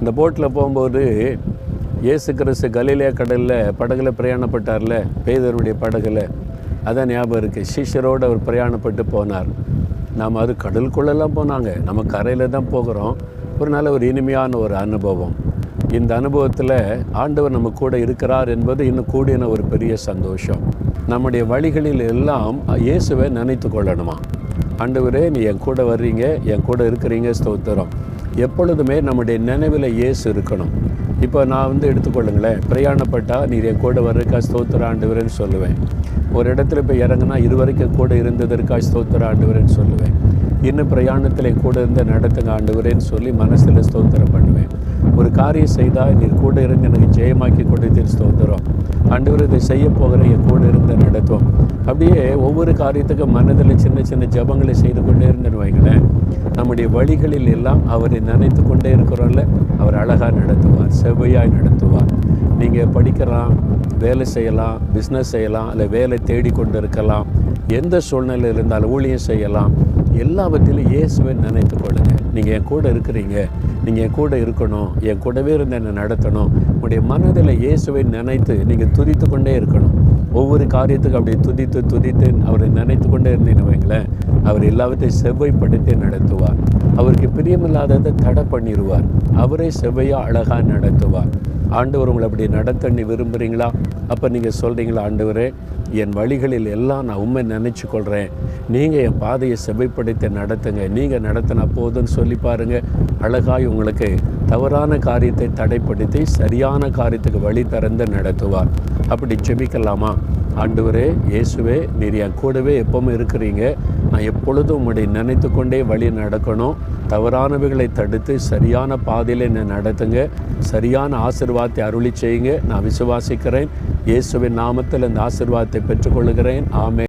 இந்த போட்டில் போகும்போது இயேசு கிறிஸ்து கலிலியா கடலில் படகுல பிரயாணப்பட்டார்ல பேதருடைய படகுல. அதான் ஞாபகம் இருக்குது சீஷரோடு அவர் பிரயாணப்பட்டு போனார். நாம் அது கடலுக்குள்ளெல்லாம் போனாங்க. நம்ம கரையில் தான் போகிறோம். ஒரு நல்ல ஒரு இனிமையான ஒரு அனுபவம். இந்த அனுபவத்தில் ஆண்டவர் நம்ம கூட இருக்கிறார் என்பது இன்னும் கூடின ஒரு பெரிய சந்தோஷம். நம்முடைய வழிகளில் எல்லாம் இயேசுவை நினைத்து கொள்ளணுமா? ஆண்டவரே நீ என் கூட வர்றீங்க என் கூட இருக்கிறீங்க ஸ்தோத்திரம். எப்பொழுதுமே நம்முடைய நினைவில் இயேசு இருக்கணும். இப்போ நான் வந்து எடுத்துக்கொள்ளுங்களேன். பிரயாணப்பட்டால் நீர் என் கூட வர்றதுக்கா ஸ்தோத்திர ஆண்டுவரேன்னு சொல்லுவேன். ஒரு இடத்துல இப்போ இறங்குனா இதுவரைக்கும் கூட இருந்ததற்கா ஸ்தோத்திர ஆண்டுவரேன்னு சொல்லுவேன். இன்னும் பிரயாணத்தில் என் கூட இருந்த நடத்துங்க ஆண்டுவரேன்னு சொல்லி மனசில் ஸ்தோத்திரம் பண்ணுவேன். ஒரு காரியம் செய்தால் நீர் கூட இருந்து எனக்கு ஜெயமாக்கி கொடுத்தீர் ஸ்தோத்திரம். ஆண்டவர் இதை செய்ய போகிற என் கூட இருந்து நடத்தும் அப்படியே ஒவ்வொரு காரியத்துக்கும் மனதில் சின்ன சின்ன ஜபங்களை செய்து கொண்டே இருந்தேன்னு வைங்களேன். நம்முடைய வழிகளில் எல்லாம் அவரை நினைத்து கொண்டே இருக்கிறோம்ல அவர் அழகாக நடத்துவார் செவ்வையாய் நடத்துவார். நீங்கள் படிக்கலாம் வேலை செய்யலாம் பிஸ்னஸ் செய்யலாம் இல்லை வேலை தேடிக்கொண்டு இருக்கலாம் எந்த சூழ்நிலை இருந்தாலும் ஊழியம் செய்யலாம் எல்லாவற்றிலும் இயேசுவை நினைத்து கொள்ளுங்கள் நீங்கள் என் கூட இருக்கிறீங்க நீங்கள் என் கூட இருக்கணும் என் கூடவே இருந்து என்னை நடத்தணும். உங்களுடைய மனதில் இயேசுவை நினைத்து நீங்கள் துதித்து கொண்டே இருக்கணும். ஒவ்வொரு காரியத்துக்கும் அப்படி துதித்து துதித்து அவரை நினைத்து கொண்டே இருந்தீங்கன்னு வைங்களேன் அவர் எல்லாவற்றையும் செவ்வைப்படுத்தி நடத்துவார். அவருக்கு பிரியமில்லாததை தடை பண்ணிடுவார் அவரே செவ்வையாக அழகாக நடத்துவார். ஆண்டவர் உங்களை அப்படி நடத்த நீ விரும்புகிறீங்களா அப்போ நீங்கள் சொல்கிறீங்களா ஆண்டவரே என் வழிகளில் எல்லாம் நான் உண்மை நினச்சி கொள்கிறேன் நீங்கள் என் பாதையை செவ்வைப்படுத்தி நடத்துங்க. நீங்கள் நடத்தினா போதும்னு சொல்லி பாருங்கள் அழகாய் உங்களுக்கு தவறான காரியத்தை தடைப்படுத்தி சரியான காரியத்துக்கு வழி திறந்து நடத்துவார். அப்படி செபிக்கலாமா ஆண்டவரே இயேசுவே நீர் என் கூடவே எப்பவும் இருக்கிறீங்க. நான் எப்பொழுதும் உம்முடைய நினைத்து கொண்டே வழி நடக்கணும். தவறானவைகளை தடுத்து சரியான பாதையில் என்னை நடத்துங்க. சரியான ஆசிர்வாதத்தை அருளி செய்யுங்க. நான் விசுவாசிக்கிறேன். இயேசுவின் நாமத்தில் இந்த ஆசிர்வாதத்தை பெற்றுக்கொள்கிறேன். ஆமே